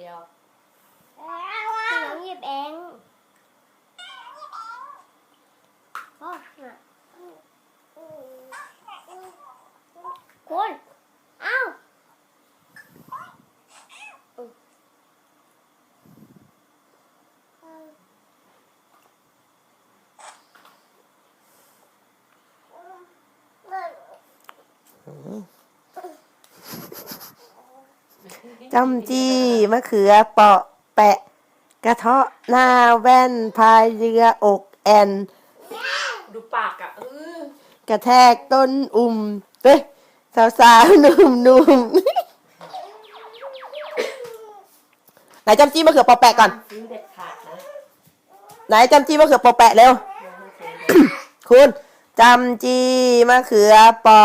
เดียวขนมหยิบเองโอ้คุณเอ้าอืม จำจีมะเขือเปาะแปะ กระเทาะหน้าแว่นพายเรืออกแอน ดูปากอะเออกระแทกต้นอุ่มเฮ้ยสาวสาวๆหนุ่มหนุ่มไหนจำจี้มะเขือเปาะแปะก่อน ซื้อเด็ดขาดนะไหนจำจี้มะเขือเปาะแปะเร็ว คุณจำจี้มะเขือเปาะ